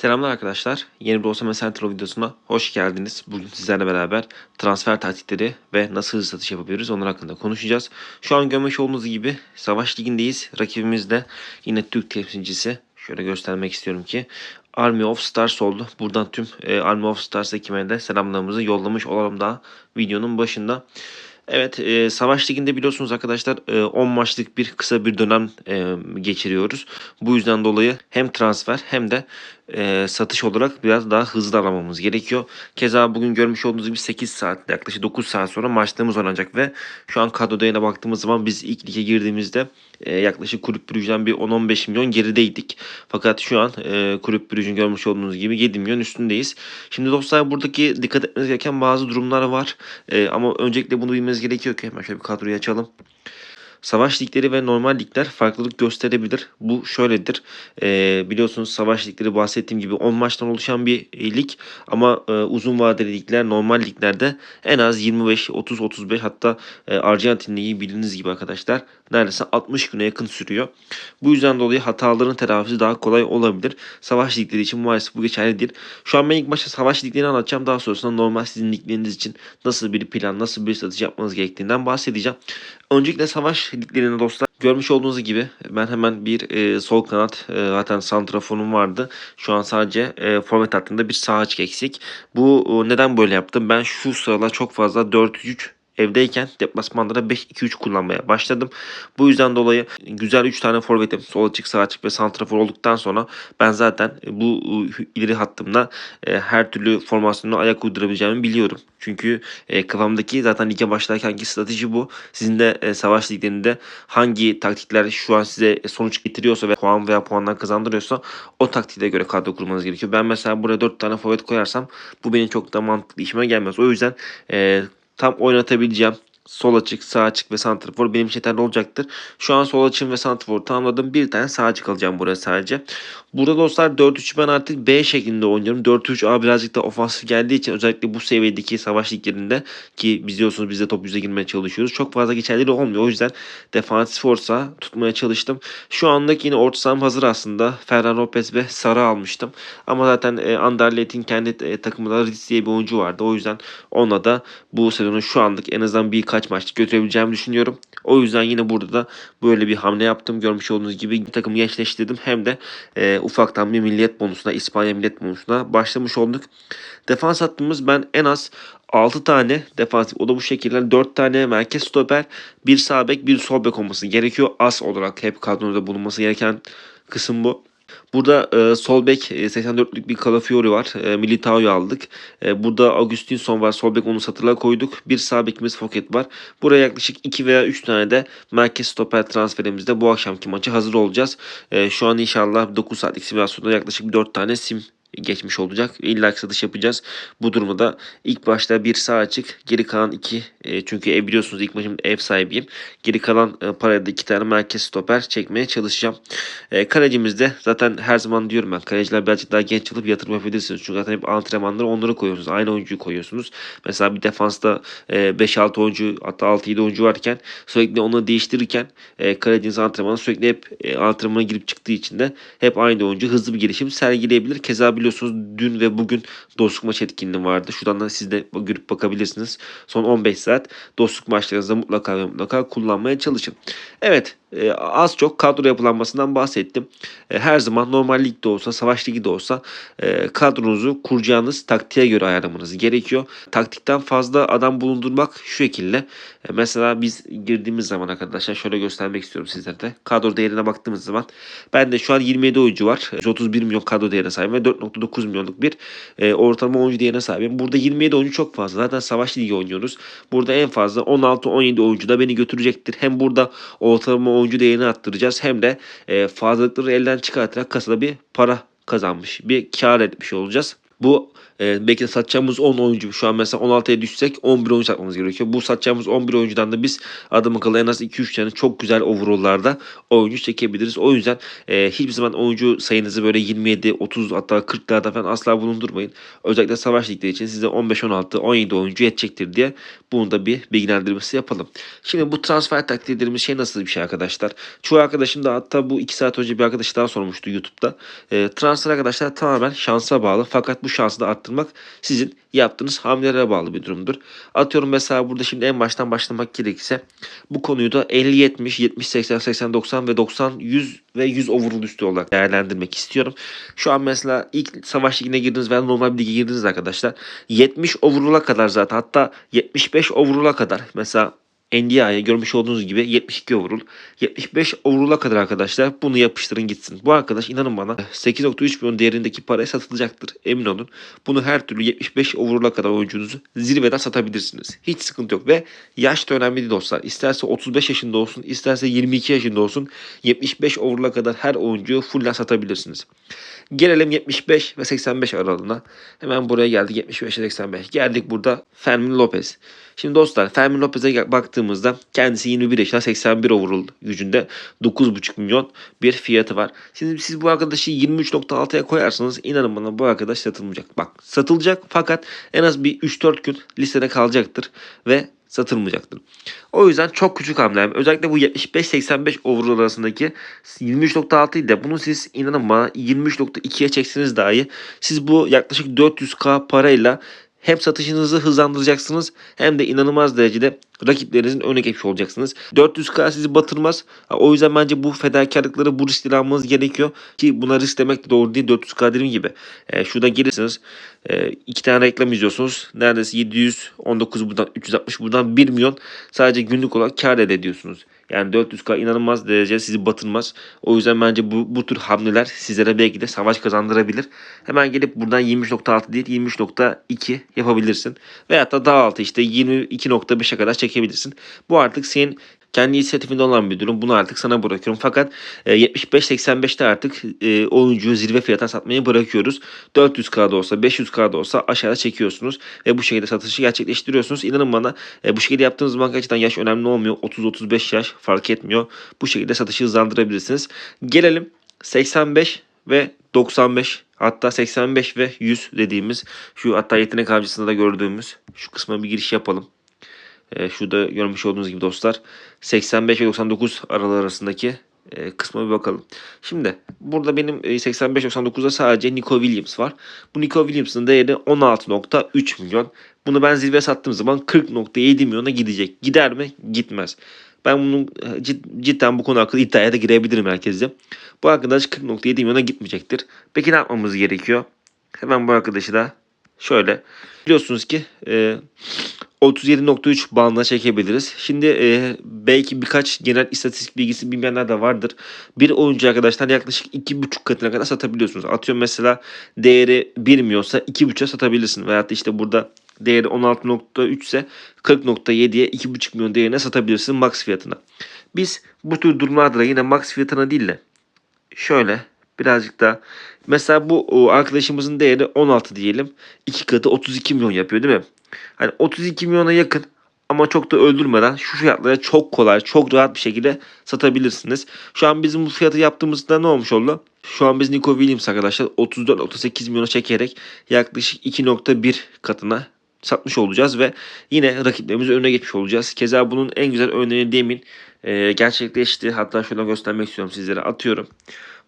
Selamlar arkadaşlar. Yeni bir Osama Central videosuna hoş geldiniz. Bugün sizlerle beraber transfer taktikleri ve nasıl hızlı satış yapabiliriz onlar hakkında konuşacağız. Şu an görmüş olduğunuz gibi Savaş Ligi'ndeyiz. Rakibimiz de yine Türk temsilcisi. Şöyle göstermek istiyorum ki Army of Stars oldu. Buradan tüm e, Army of Stars ekibine de selamlarımızı yollamış olalım daha videonun başında. Evet, e, Savaş Ligi'nde biliyorsunuz arkadaşlar e, 10 maçlık bir kısa bir dönem e, geçiriyoruz. Bu yüzden dolayı hem transfer hem de e, satış olarak biraz daha hızlı aramamız gerekiyor. Keza bugün görmüş olduğunuz gibi 8 saat yaklaşık 9 saat sonra maçlarımız oynanacak ve şu an kadro değerine baktığımız zaman biz ilk lige girdiğimizde e, yaklaşık kulüp brüjden bir 10-15 milyon gerideydik. Fakat şu an e, kulüp brüjün görmüş olduğunuz gibi 7 milyon üstündeyiz. Şimdi dostlar buradaki dikkat etmeniz gereken bazı durumlar var. E, ama öncelikle bunu bilmeniz gerekiyor ki hemen şöyle bir kadroyu açalım. Savaş ligleri ve normal ligler farklılık gösterebilir. Bu şöyledir. Ee, biliyorsunuz savaş ligleri bahsettiğim gibi 10 maçtan oluşan bir e, lig ama e, uzun vadeli ligler normal liglerde en az 25, 30, 35 hatta e, Arjantin ligi bildiğiniz gibi arkadaşlar neredeyse 60 güne yakın sürüyor. Bu yüzden dolayı hataların telafisi daha kolay olabilir. Savaş ligleri için maalesef bu geçerli değil. Şu an ben ilk başta savaş liglerini anlatacağım. Daha sonrasında normal sizin ligleriniz için nasıl bir plan, nasıl bir satış yapmanız gerektiğinden bahsedeceğim. Öncelikle savaş liglerinde dostlar görmüş olduğunuz gibi ben hemen bir e, sol kanat e, zaten santrafonum vardı. Şu an sadece e, forvet hattında bir sağ açık eksik. Bu e, neden böyle yaptım? Ben şu sıralar çok fazla 4-3 evdeyken deplasmanda da 5-2-3 kullanmaya başladım. Bu yüzden dolayı güzel 3 tane forvetim sol açık sağ açık ve santrafor olduktan sonra ben zaten bu ileri hattımda e, her türlü formasyonu ayak uydurabileceğimi biliyorum. Çünkü e, kafamdaki zaten lige başlarkenki strateji bu. Sizin de e, savaş liglerinde hangi taktikler şu an size sonuç getiriyorsa ve puan veya puandan kazandırıyorsa o taktiğe göre kadro kurmanız gerekiyor. Ben mesela buraya 4 tane forvet koyarsam bu benim çok da mantıklı işime gelmez. O yüzden tam oynatabileceğim sol açık, sağ açık ve santrafor benim için yeterli olacaktır. Şu an sol açığım ve santraforu tamamladım. Bir tane sağ açık alacağım buraya sadece. Burada dostlar 4-3 ben artık B şeklinde oynuyorum. 4-3-A birazcık da ofansif geldiği için özellikle bu seviyedeki savaş liglerinde ki biliyorsunuz biz de top yüze girmeye çalışıyoruz. Çok fazla geçerli olmuyor. O yüzden defansif orta tutmaya çalıştım. Şu andaki yine orta saham hazır aslında. Ferran Lopez ve Sara almıştım. Ama zaten e, Anderlet'in kendi e, takımında Ritz diye bir oyuncu vardı. O yüzden onunla da bu sezonun şu anlık en azından birkaç maç götürebileceğimi düşünüyorum. O yüzden yine burada da böyle bir hamle yaptım. Görmüş olduğunuz gibi takımı gençleştirdim. Hem de e, ufaktan bir milliyet bonusuna, İspanya milliyet bonusuna başlamış olduk. Defans hattımız ben en az 6 tane defansif o da bu şekilde 4 tane merkez stoper, bir sağ bek, bir sol bek olması gerekiyor. As olarak hep kadroda bulunması gereken kısım bu. Burada e, sol bek e, 84'lük bir Calafiori var. E, Militao'yu aldık. E, burada Augustinson var. Sol bek onu satırla koyduk. Bir sağ bekimiz Foket var. Buraya yaklaşık 2 veya 3 tane de merkez stoper transferimizde bu akşamki maçı hazır olacağız. E, şu an inşallah 9 saatlik simülasyonda yaklaşık 4 tane sim geçmiş olacak. İlla satış yapacağız. Bu durumda da ilk başta bir sağ açık, geri kalan iki e, çünkü ev biliyorsunuz ilk maçımda ev sahibiyim. Geri kalan e, paraya da iki tane merkez stoper çekmeye çalışacağım. E, kalecimizde zaten her zaman diyorum ben kaleciler birazcık daha genç alıp yatırım yapabilirsiniz. Çünkü zaten hep antrenmanları onları koyuyorsunuz. Aynı oyuncuyu koyuyorsunuz. Mesela bir defansta e, 5-6 oyuncu hatta 6-7 oyuncu varken sürekli onu değiştirirken e, kaleciniz antrenmanı sürekli hep e, antrenmana girip çıktığı için de hep aynı oyuncu hızlı bir gelişim sergileyebilir. Keza biliyorsunuz dün ve bugün dostluk maç etkinliği vardı. Şuradan da siz de görüp bakabilirsiniz. Son 15 saat dostluk maçlarınızda mutlaka ve mutlaka kullanmaya çalışın. Evet e, az çok kadro yapılanmasından bahsettim. E, her zaman normal ligde olsa, savaş ligi de olsa e, kadronuzu kuracağınız taktiğe göre ayarlamanız gerekiyor. Taktikten fazla adam bulundurmak şu şekilde. E, mesela biz girdiğimiz zaman arkadaşlar şöyle göstermek istiyorum sizlere de. Kadro değerine baktığımız zaman ben de şu an 27 oyuncu var. 131 milyon kadro değerine sahip ve 4.9 milyonluk bir e, ortalama oyuncu değerine sahibim. Burada 27 oyuncu çok fazla. Zaten savaş ligi oynuyoruz. Burada en fazla 16-17 oyuncu da beni götürecektir. Hem burada ortalama oyuncu değerini arttıracağız hem de e, fazlalıkları elden çıkartarak kasada bir para kazanmış, bir kar etmiş olacağız. Bu e, belki de satacağımız 10 oyuncu şu an mesela 16'ya düşsek 11 oyuncu satmamız gerekiyor. Bu satacağımız 11 oyuncudan da biz adam akıllı en az 2-3 tane çok güzel overall'larda oyuncu çekebiliriz. O yüzden e, hiçbir zaman oyuncu sayınızı böyle 27, 30 hatta 40'larda falan asla bulundurmayın. Özellikle savaş ligleri için size 15, 16, 17 oyuncu yetecektir diye bunu da bir bilgilendirmesi yapalım. Şimdi bu transfer taktiği dediğimiz şey nasıl bir şey arkadaşlar? Çoğu arkadaşım da hatta bu 2 saat önce bir arkadaş daha sormuştu YouTube'da. E, transfer arkadaşlar tamamen şansa bağlı. Fakat bu şansı da arttırmak sizin yaptığınız hamlelere bağlı bir durumdur. Atıyorum mesela burada şimdi en baştan başlamak gerekirse bu konuyu da 50 70, 70 80 80 90 ve 90 100 ve 100 overall üstü olarak değerlendirmek istiyorum. Şu an mesela ilk savaş ligine girdiniz veya normal bir lige girdiniz arkadaşlar. 70 overall'a kadar zaten hatta 75 overall'a kadar mesela NDI'ye görmüş olduğunuz gibi 72 overall. 75 overall'a kadar arkadaşlar bunu yapıştırın gitsin. Bu arkadaş inanın bana 8.3 milyon değerindeki paraya satılacaktır. Emin olun. Bunu her türlü 75 overall'a kadar oyuncunuzu zirveden satabilirsiniz. Hiç sıkıntı yok ve yaş da önemli değil dostlar. İsterse 35 yaşında olsun, isterse 22 yaşında olsun 75 overall'a kadar her oyuncuyu full'den satabilirsiniz. Gelelim 75 ve 85 aralığına. Hemen buraya geldik 75 ve 85. Geldik burada Fermin Lopez. Şimdi dostlar Fermin Lopez'e baktığımızda kendisi 21 yaşında 81 overall gücünde 9,5 milyon bir fiyatı var. Şimdi siz bu arkadaşı 23.6'ya koyarsanız inanın bana bu arkadaş satılmayacak. Bak satılacak fakat en az bir 3-4 gün listede kalacaktır ve satılmayacaktır. O yüzden çok küçük hamle. Özellikle bu 75-85 overall arasındaki 23.6 ile bunu siz inanın bana 23.2'ye çekseniz dahi siz bu yaklaşık 400k parayla hem satışınızı hızlandıracaksınız hem de inanılmaz derecede rakiplerinizin önüne geçmiş olacaksınız. 400k sizi batırmaz. O yüzden bence bu fedakarlıkları bu riskleri almanız gerekiyor. Ki buna risk demek de doğru değil. 400k dediğim gibi. E, şurada gelirsiniz. E, iki tane reklam izliyorsunuz. Neredeyse 719 buradan 360 buradan 1 milyon sadece günlük olarak kar elde ediyorsunuz. Yani 400k inanılmaz derece sizi batırmaz. O yüzden bence bu, bu tür hamleler sizlere belki de savaş kazandırabilir. Hemen gelip buradan 23.6 değil 23.2 yapabilirsin. Veyahut da daha altı işte 22.5'e kadar çekebilirsin. Bu artık senin kendi inisiyatifinde olan bir durum. Bunu artık sana bırakıyorum. Fakat e, 75-85'te artık e, oyuncuyu zirve fiyata satmayı bırakıyoruz. 400K'da olsa 500K'da olsa aşağıda çekiyorsunuz. Ve bu şekilde satışı gerçekleştiriyorsunuz. İnanın bana e, bu şekilde yaptığınız zaman gerçekten yaş önemli olmuyor. 30-35 yaş fark etmiyor. Bu şekilde satışı hızlandırabilirsiniz. Gelelim 85 ve 95 hatta 85 ve 100 dediğimiz şu hatta yetenek avcısında da gördüğümüz şu kısma bir giriş yapalım. E, şurada görmüş olduğunuz gibi dostlar 85 ve 99 aralığı arasındaki e, kısma bir bakalım. Şimdi burada benim e, 85-99'da sadece Nico Williams var. Bu Nico Williams'ın değeri 16.3 milyon. Bunu ben zirve sattığım zaman 40.7 milyona gidecek. Gider mi? Gitmez. Ben bunun e, cid, cidden bu konu hakkında iddiaya da girebilirim herkese. Bu arkadaş 40.7 milyona gitmeyecektir. Peki ne yapmamız gerekiyor? Hemen bu arkadaşı da şöyle. Biliyorsunuz ki e, 37.3 bandına çekebiliriz. Şimdi e, belki birkaç genel istatistik bilgisi bilmeyenler de vardır. Bir oyuncu arkadaşlar yaklaşık 2.5 katına kadar satabiliyorsunuz. Atıyorum mesela değeri 1 milyonsa 2.5'a satabilirsin. Veyahut da işte burada değeri 16.3 ise 40.7'ye 2.5 milyon değerine satabilirsin max fiyatına. Biz bu tür durumlarda da yine max fiyatına değil de şöyle birazcık daha mesela bu arkadaşımızın değeri 16 diyelim. 2 katı 32 milyon yapıyor değil mi? Hani 32 milyona yakın ama çok da öldürmeden şu fiyatlara çok kolay, çok rahat bir şekilde satabilirsiniz. Şu an bizim bu fiyatı yaptığımızda ne olmuş oldu? Şu an biz Nico Williams arkadaşlar 34.8 milyona çekerek yaklaşık 2.1 katına satmış olacağız ve yine rakiplerimizin önüne geçmiş olacağız. Keza bunun en güzel örneğini demin e, gerçekleşti. Hatta şöyle göstermek istiyorum sizlere. Atıyorum.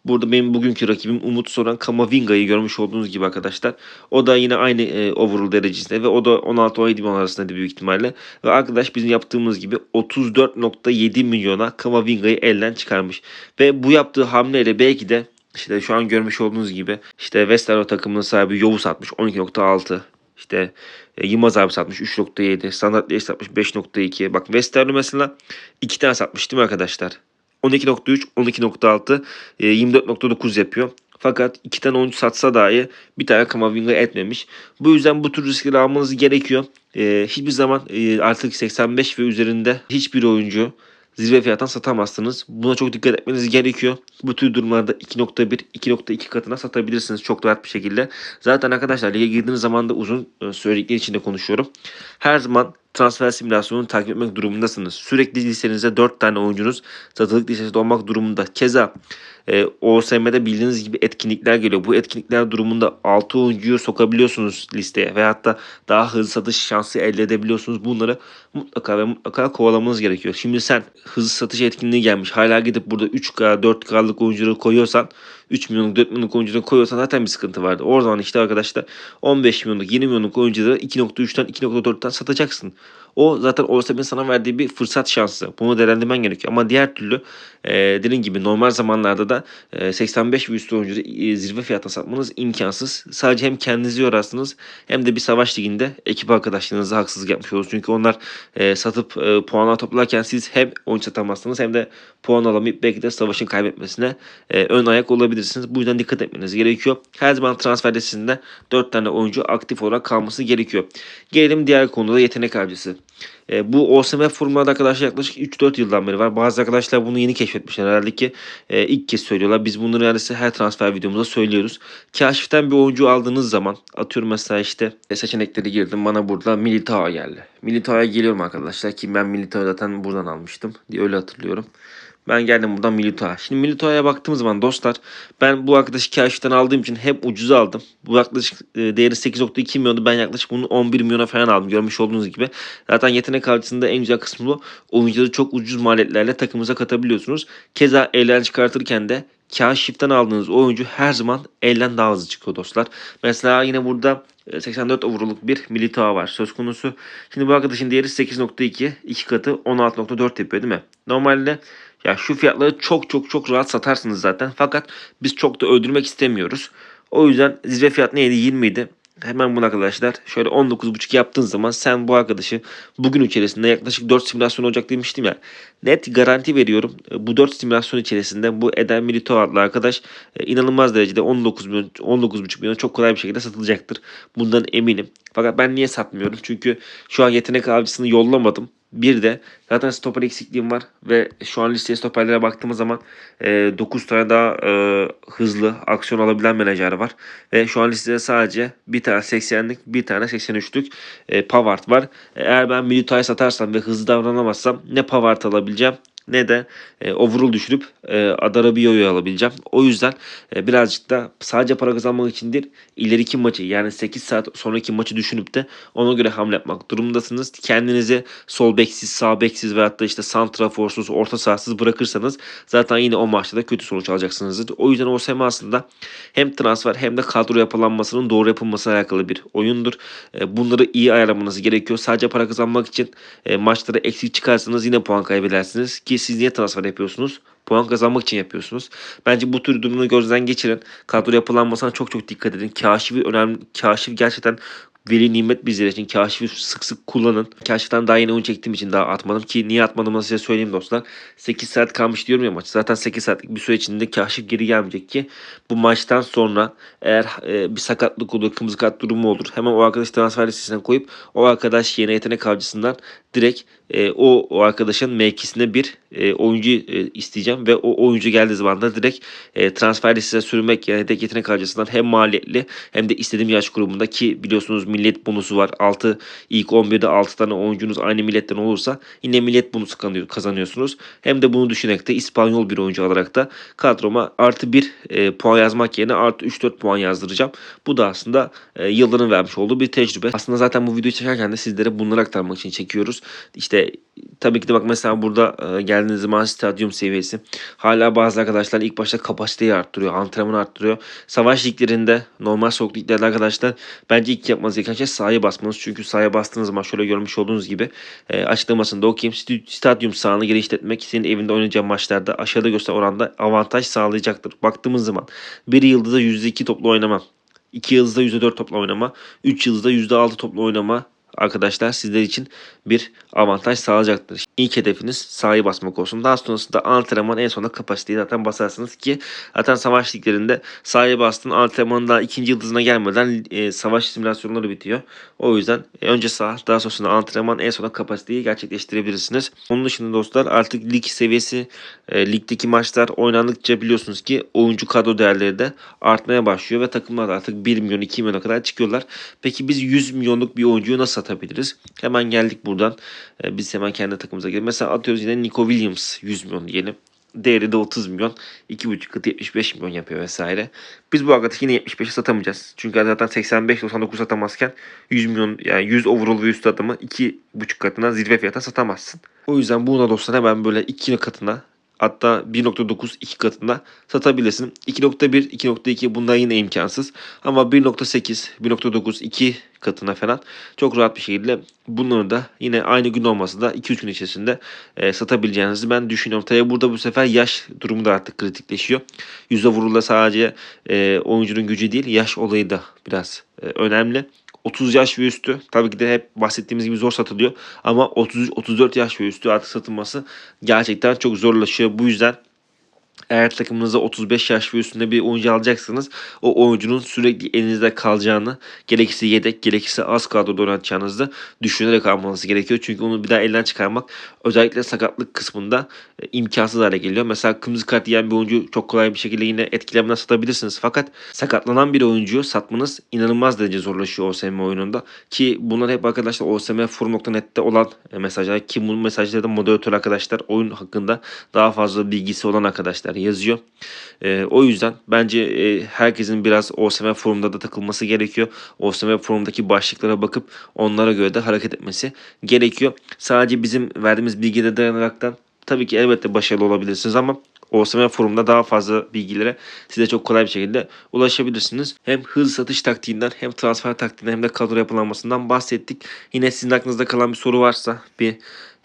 Burada benim bugünkü rakibim Umut Soran Kamavinga'yı görmüş olduğunuz gibi arkadaşlar. O da yine aynı e, overall derecesinde ve o da 16-17 milyon arasında büyük ihtimalle. Ve arkadaş bizim yaptığımız gibi 34.7 milyona Kamavinga'yı elden çıkarmış. Ve bu yaptığı hamleyle belki de işte şu an görmüş olduğunuz gibi işte Westerlo takımının sahibi Yovu satmış 12.6 işte e, Yılmaz abi satmış 3.7. Standart Leys satmış 5.2. Bak Westerlo mesela 2 tane satmış değil mi arkadaşlar? 12.3, 12.6, e, 24.9 yapıyor. Fakat iki tane oyuncu satsa dahi bir tane Kamavinga etmemiş. Bu yüzden bu tür riskleri almanız gerekiyor. E, hiçbir zaman e, artık 85 ve üzerinde hiçbir oyuncu zirve fiyattan satamazsınız. Buna çok dikkat etmeniz gerekiyor. Bu tür durumlarda 2.1, 2.2 katına satabilirsiniz çok rahat bir şekilde. Zaten arkadaşlar lige girdiğiniz zaman da uzun e, söyledikleri için de konuşuyorum. Her zaman transfer simülasyonunu takip etmek durumundasınız. Sürekli listenizde 4 tane oyuncunuz satılık listesinde olmak durumunda. Keza e, OSM'de bildiğiniz gibi etkinlikler geliyor. Bu etkinlikler durumunda 6 oyuncuyu sokabiliyorsunuz listeye ve hatta daha hızlı satış şansı elde edebiliyorsunuz. Bunları mutlaka ve mutlaka kovalamanız gerekiyor. Şimdi sen hızlı satış etkinliği gelmiş. Hala gidip burada 3K, 4K'lık oyuncuları koyuyorsan 3 milyonluk 4 milyonluk oyuncuları koyuyorsan zaten bir sıkıntı vardı. O zaman işte arkadaşlar 15 milyonluk 20 milyonluk oyuncuları 2.3'ten 2.4'ten satacaksın. O zaten OSM'nin sana verdiği bir fırsat şansı. Bunu değerlendirmen gerekiyor. Ama diğer türlü e, dediğim gibi normal zamanlarda da e, 85 ve üstü oyuncuları e, zirve fiyatına satmanız imkansız. Sadece hem kendinizi yorarsınız hem de bir savaş liginde ekip arkadaşlarınıza haksızlık yapmış olursunuz. Çünkü onlar e, satıp e, puanlar toplarken siz hem oyuncu satamazsınız hem de puan alamayıp belki de savaşın kaybetmesine e, ön ayak olabilirsiniz. Bu yüzden dikkat etmeniz gerekiyor. Her zaman transfer listesinde 4 tane oyuncu aktif olarak kalması gerekiyor. Gelelim diğer konuda yetenek avcısı. E, bu OSM forumlarda arkadaşlar yaklaşık 3-4 yıldan beri var. Bazı arkadaşlar bunu yeni keşfetmişler herhalde ki e, ilk kez söylüyorlar. Biz bunları neredeyse her transfer videomuzda söylüyoruz. Kaşiften bir oyuncu aldığınız zaman atıyorum mesela işte e, seçenekleri girdim. Bana burada Militao geldi. Militao'ya geliyorum arkadaşlar ki ben Militao'yu zaten buradan almıştım diye öyle hatırlıyorum. Ben geldim buradan Militoa'ya. Şimdi Militoa'ya baktığım zaman dostlar ben bu arkadaşı kaşiften aldığım için hep ucuza aldım. Bu yaklaşık e, değeri 8.2 milyondu. Ben yaklaşık bunu 11 milyona falan aldım. Görmüş olduğunuz gibi. Zaten yetenek harcısında en güzel kısmı bu. Oyuncuları çok ucuz maliyetlerle takımınıza katabiliyorsunuz. Keza elden çıkartırken de kaşiften aldığınız oyuncu her zaman elden daha hızlı çıkıyor dostlar. Mesela yine burada 84 overall'luk bir Militao var söz konusu. Şimdi bu arkadaşın değeri 8.2. 2 katı 16.4 yapıyor değil mi? Normalde ya şu fiyatları çok çok çok rahat satarsınız zaten. Fakat biz çok da öldürmek istemiyoruz. O yüzden zirve fiyat neydi? 20 idi. Hemen bunu arkadaşlar şöyle 19.5 yaptığın zaman sen bu arkadaşı bugün içerisinde yaklaşık 4 simülasyon olacak demiştim ya. Net garanti veriyorum. Bu 4 simülasyon içerisinde bu Eden Milito adlı arkadaş e, inanılmaz derecede 19 milyon 19.5 milyon çok kolay bir şekilde satılacaktır. Bundan eminim. Fakat ben niye satmıyorum? Çünkü şu an yetenek avcısını yollamadım. Bir de zaten stoper eksikliğim var ve şu an listeye stoperlere baktığımız zaman e, 9 tane daha e, hızlı aksiyon alabilen menajer var. Ve şu an listede sadece bir tane 80'lik bir tane 83'lük e, Pavard var. Eğer ben Milita'yı satarsam ve hızlı davranamazsam ne Pavard alabileceğim ne de e, overall düşürüp e, Adarabio'yu alabileceğim. O yüzden e, birazcık da sadece para kazanmak için değil ileriki maçı yani 8 saat sonraki maçı düşünüp de ona göre hamle yapmak durumundasınız. Kendinizi sol beksiz, sağ beksiz ve hatta işte santraforsuz, orta sahasız bırakırsanız zaten yine o maçta da kötü sonuç alacaksınızdır. O yüzden OSM aslında hem transfer hem de kadro yapılanmasının doğru yapılmasına alakalı bir oyundur. E, bunları iyi ayarlamanız gerekiyor. Sadece para kazanmak için e, maçları eksik çıkarsanız yine puan kaybedersiniz ki siz niye transfer yapıyorsunuz? Puan kazanmak için yapıyorsunuz. Bence bu tür durumunu gözden geçirin. Kadro yapılanmasına çok çok dikkat edin. Kaşifi önemli. Kaşif gerçekten veli nimet bizler için. Kaşifi sık sık kullanın. Kaşiften daha yeni oyun çektiğim için daha atmadım ki niye atmadığımı size söyleyeyim dostlar. 8 saat kalmış diyorum ya maç. Zaten 8 saatlik bir süre içinde kaşif geri gelmeyecek ki bu maçtan sonra eğer e, bir sakatlık olur, kırmızı kart durumu olur. Hemen o arkadaşı transfer listesine koyup o arkadaş yeni yetenek avcısından direkt e, o, o arkadaşın mevkisine bir e, oyuncu e, isteyeceğim ve o oyuncu geldiği zaman da direkt e, transfer listesine sürmek yani tek yetenek harcasından hem maliyetli hem de istediğim yaş grubunda ki biliyorsunuz millet bonusu var. 6 ilk 11'de 6 tane oyuncunuz aynı milletten olursa yine millet bonusu kazanıyorsunuz. Hem de bunu düşünerek de İspanyol bir oyuncu alarak da kadroma artı 1 e, puan yazmak yerine artı 3-4 puan yazdıracağım. Bu da aslında e, yılların vermiş olduğu bir tecrübe. Aslında zaten bu videoyu çekerken de sizlere bunları aktarmak için çekiyoruz. İşte tabii ki de bak mesela burada e, geldiğiniz zaman stadyum seviyesi. Hala bazı arkadaşlar ilk başta kapasiteyi arttırıyor, antrenmanı arttırıyor. Savaş liglerinde, normal soğuk liglerde arkadaşlar bence ilk yapmanız gereken şey sahaya basmanız. Çünkü sahaya bastığınız zaman şöyle görmüş olduğunuz gibi e, açıklamasında okuyayım. Stadyum sahanı geliştirmek senin evinde oynayacağın maçlarda aşağıda gösteren oranda avantaj sağlayacaktır. Baktığımız zaman bir yıldızda %2 toplu oynama, 2 yıldızda %4 toplu oynama, 3 yıldızda %6 toplu oynama arkadaşlar sizler için bir avantaj sağlayacaktır. İlk hedefiniz sahayı basmak olsun. Daha sonrasında antrenman en sonunda kapasiteyi zaten basarsınız ki zaten savaş liglerinde sahaya bastın antrenmanın daha ikinci yıldızına gelmeden e, savaş simülasyonları bitiyor. O yüzden e, önce saha daha sonrasında antrenman en sonunda kapasiteyi gerçekleştirebilirsiniz. Onun dışında dostlar artık lig seviyesi e, ligdeki maçlar oynandıkça biliyorsunuz ki oyuncu kadro değerleri de artmaya başlıyor ve takımlar artık 1 milyon 2 milyona kadar çıkıyorlar. Peki biz 100 milyonluk bir oyuncuyu nasıl satabiliriz? Hemen geldik buradan. E, biz hemen kendi takımımıza gidelim. Mesela atıyoruz yine Nico Williams 100 milyon diyelim. Değeri de 30 milyon. 2,5 katı 75 milyon yapıyor vesaire. Biz bu arkadaşı yine 75'e satamayacağız. Çünkü zaten 85-99 satamazken 100 milyon yani 100 overall ve üstü adamı 2,5 katına zirve fiyata satamazsın. O yüzden buna dostlar hemen böyle 2 katına hatta 1.9 2 katında satabilirsin. 2.1 2.2 bundan yine imkansız. Ama 1.8 1.9 2 katına falan çok rahat bir şekilde bunları da yine aynı gün olmasa da 2-3 gün içerisinde e, satabileceğinizi ben düşünüyorum. Tabi burada bu sefer yaş durumu da artık kritikleşiyor. Yüzde vurulda sadece e, oyuncunun gücü değil yaş olayı da biraz e, önemli. 30 yaş ve üstü tabii ki de hep bahsettiğimiz gibi zor satılıyor. Ama 33-34 yaş ve üstü artık satılması gerçekten çok zorlaşıyor. Bu yüzden eğer takımınıza 35 yaş ve üstünde bir oyuncu alacaksınız o oyuncunun sürekli elinizde kalacağını gerekirse yedek gerekirse az kadroda oynatacağınızı düşünerek almanız gerekiyor. Çünkü onu bir daha elden çıkarmak özellikle sakatlık kısmında e, imkansız hale geliyor. Mesela kırmızı kart yiyen bir oyuncu çok kolay bir şekilde yine etkilemeden satabilirsiniz. Fakat sakatlanan bir oyuncuyu satmanız inanılmaz derece zorlaşıyor OSM oyununda. Ki bunlar hep arkadaşlar osmforum.net'te olan e, mesajlar ki bu mesajları da moderatör arkadaşlar oyun hakkında daha fazla bilgisi olan arkadaşlar yazıyor. E, o yüzden bence e, herkesin biraz OSM forumda da takılması gerekiyor. OSM forumdaki başlıklara bakıp onlara göre de hareket etmesi gerekiyor. Sadece bizim verdiğimiz bilgide dayanaraktan tabii ki elbette başarılı olabilirsiniz ama OSM forumda daha fazla bilgilere size çok kolay bir şekilde ulaşabilirsiniz. Hem hız satış taktiğinden hem transfer taktiğinden hem de kadro yapılanmasından bahsettik. Yine sizin aklınızda kalan bir soru varsa bir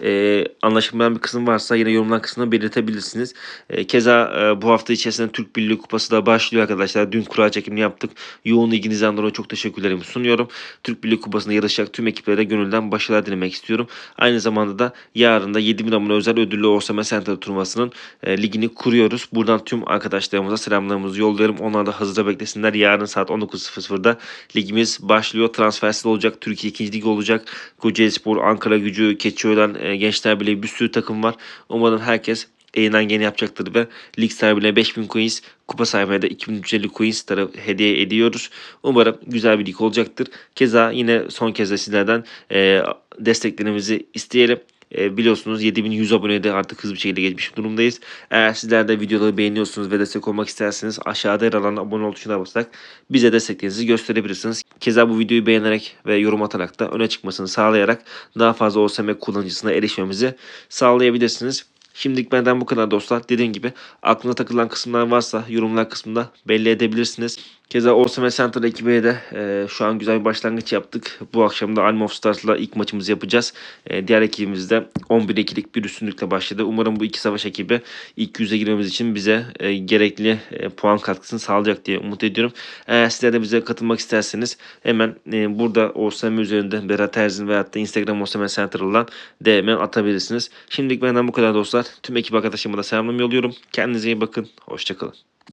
e, anlaşılmayan bir kısım varsa yine yorumlar kısmına belirtebilirsiniz. E, keza e, bu hafta içerisinde Türk Birliği Kupası da başlıyor arkadaşlar. Dün kura çekimini yaptık. Yoğun ilginizden dolayı çok teşekkürlerimi sunuyorum. Türk Birliği Kupası'nda yarışacak tüm ekiplere gönülden başarılar dilemek istiyorum. Aynı zamanda da yarın da 7000 abone özel ödüllü OSM Center turnuvasının e, ligini kuruyoruz. Buradan tüm arkadaşlarımıza selamlarımızı yolluyorum. Onlar da hazırda beklesinler. Yarın saat 19.00'da ligimiz başlıyor. Transfersiz olacak. Türkiye 2. Lig olacak. Kocaeli Spor, Ankara Gücü, Keçiören, e, Gençler Birliği bir sürü takım var. Umarım herkes elinden geleni yapacaktır ve lig sahibine 5000 coins, kupa sahibine de 2350 coins hediye ediyoruz. Umarım güzel bir lig olacaktır. Keza yine son kez de sizlerden e, desteklerinizi isteyelim. E, biliyorsunuz 7100 abonede artık hızlı bir şekilde geçmiş durumdayız. Eğer sizler de videoları beğeniyorsunuz ve destek olmak isterseniz aşağıda yer alan abone ol tuşuna basarak bize desteklerinizi gösterebilirsiniz. Keza bu videoyu beğenerek ve yorum atarak da öne çıkmasını sağlayarak daha fazla OSM kullanıcısına erişmemizi sağlayabilirsiniz. Şimdilik benden bu kadar dostlar. Dediğim gibi aklına takılan kısımlar varsa yorumlar kısmında belli edebilirsiniz. Keza OSM Center ekibiyle de e, şu an güzel bir başlangıç yaptık. Bu akşam da Alm of Stars'la ilk maçımızı yapacağız. E, diğer ekibimiz de 11-2'lik bir üstünlükle başladı. Umarım bu iki savaş ekibi ilk yüze girmemiz için bize e, gerekli e, puan katkısını sağlayacak diye umut ediyorum. Eğer sizler de bize katılmak isterseniz hemen e, burada OSM üzerinde Berat Erzin veyahut da Instagram OSM Center olan DM atabilirsiniz. Şimdilik benden bu kadar dostlar. Tüm ekip arkadaşlarıma da selamlarımı yolluyorum. Kendinize iyi bakın. Hoşçakalın.